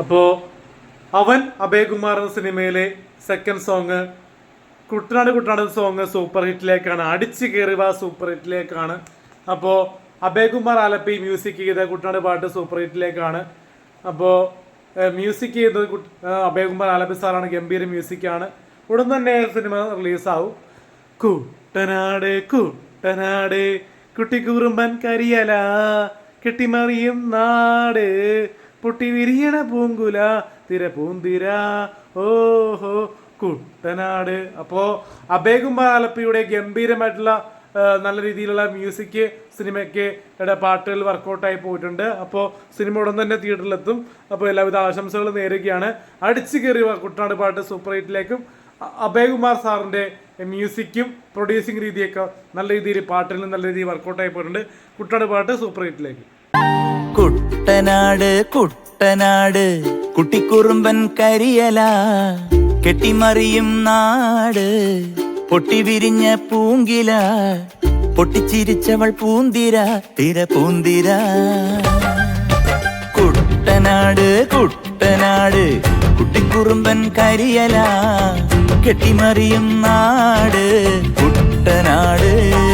അപ്പോൾ അവൻ അഭയകുമാർ എന്ന സിനിമയിലെ second song Kuttanad Kuttanad song super ഹിറ്റിലേക്കാണ് അടിച്ചു കയറിവ സൂപ്പർ ഹിറ്റിലേക്കാണ് അപ്പോൾ അഭയകുമാർ ആലപ്പി മ്യൂസിക് ചെയ്ത കുട്ടനാട് പാട്ട് സൂപ്പർ ഹിറ്റിലേക്കാണ് അപ്പോ മ്യൂസിക് ചെയ്തത് അഭയകുമാർ ആലപ്പി സാറാണ് ഗംഭീര മ്യൂസിക്കാണ് ഉടൻ തന്നെ സിനിമ റിലീസാവും കുട്ടനാട് കുട്ടനാട് കുട്ടിക്കുറുമ്പൻ കരിയല കെട്ടിമറിയും നാട് പൊട്ടി വിരിയണ പൂങ്കുല തിര പൂന്തിര. ഓഹോ കുട്ടനാട്. അപ്പോ അഭയകുമാർ ആലപ്പിയുടെ ഗംഭീരമായിട്ടുള്ള നല്ല രീതിയിലുള്ള മ്യൂസിക് സിനിമയ്ക്ക് പാട്ടുകൾ വർക്കൗട്ടായി പോയിട്ടുണ്ട്. അപ്പോൾ സിനിമ ഉടൻ തന്നെ തിയേറ്ററിലെത്തും അപ്പോൾ എല്ലാവിധ ആശംസകളും നേരുകയാണ്. അടിച്ചു കയറി കുട്ടനാട് പാട്ട് സൂപ്പർ ഹിറ്റിലേക്കും അഭയകുമാർ സാറിന്റെ മ്യൂസിക്കും പ്രൊഡ്യൂസിങ് രീതിയൊക്കെ നല്ല രീതിയിൽ പാട്ടിലും നല്ല രീതിയിൽ വർക്കൗട്ടായി പോയിട്ടുണ്ട്. കുട്ടനാട് പാട്ട് സൂപ്പർ ഹിറ്റിലേക്ക് കുട്ടനാട് കുട്ടനാട്. കുട്ടിക്കുറുമ്പൻ കരിയല കെട്ടിമറിയും നാട്. പൊട്ടിവിരിഞ്ഞ പൂങ്കില പൊട്ടിച്ചിരിച്ചവൾ പൂന്തിര തിര പൂന്തിര. കുട്ടനാട് കുട്ടനാട് കുട്ടിക്കുറുമ്പൻ കരിയല കെട്ടിമറിയും നാട്. കുട്ടനാട്.